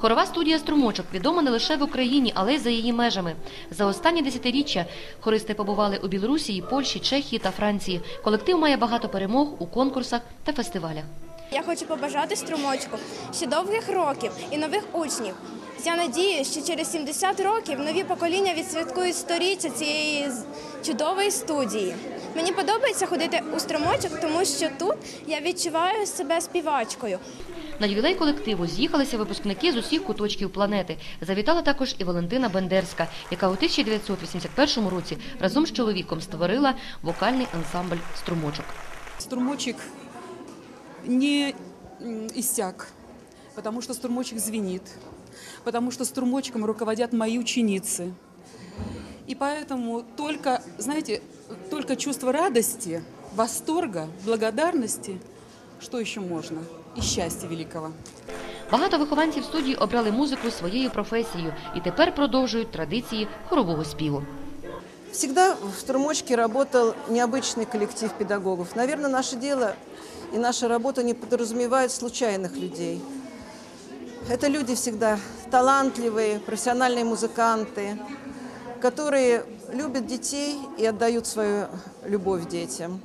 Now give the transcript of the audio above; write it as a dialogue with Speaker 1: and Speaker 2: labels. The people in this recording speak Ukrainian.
Speaker 1: Хорова студія Струмочок відома не лише в Україні, але й за її межами. За останні десятиріччя хористи побували у Білорусі, Польщі, Чехії та Франції. Колектив має багато перемог у конкурсах та фестивалях.
Speaker 2: Я хочу побажати струмочку ще довгих років і нових учнів. Я надію, що через 70 років нові покоління відсвяткують сторіччя цієї чудової студії. Мені подобається ходити у струмочок, тому що тут я відчуваю себе співачкою.
Speaker 1: На ювілей колективу з'їхалися випускники з усіх куточків планети. Завітала також і Валентина Бендерська, яка у 1981 році разом з чоловіком створила вокальний ансамбль Струмочок.
Speaker 3: Струмочек не иссяк, потому что струмочек звенит, потому что струмочком руководят мои ученицы. И поэтому только, знаете, только чувство радости, восторга, благодарности, что еще можно, и счастья великого.
Speaker 1: Багато вихованців студії обрали музику своєю професією і тепер продовжують традиції хорового співу.
Speaker 4: Всегда в «Струмочке» работал необычный коллектив педагогов. Наверное, наше дело и наша работа не подразумевает случайных людей. Это люди всегда талантливые, профессиональные музыканты, которые любят детей и отдают свою любовь детям.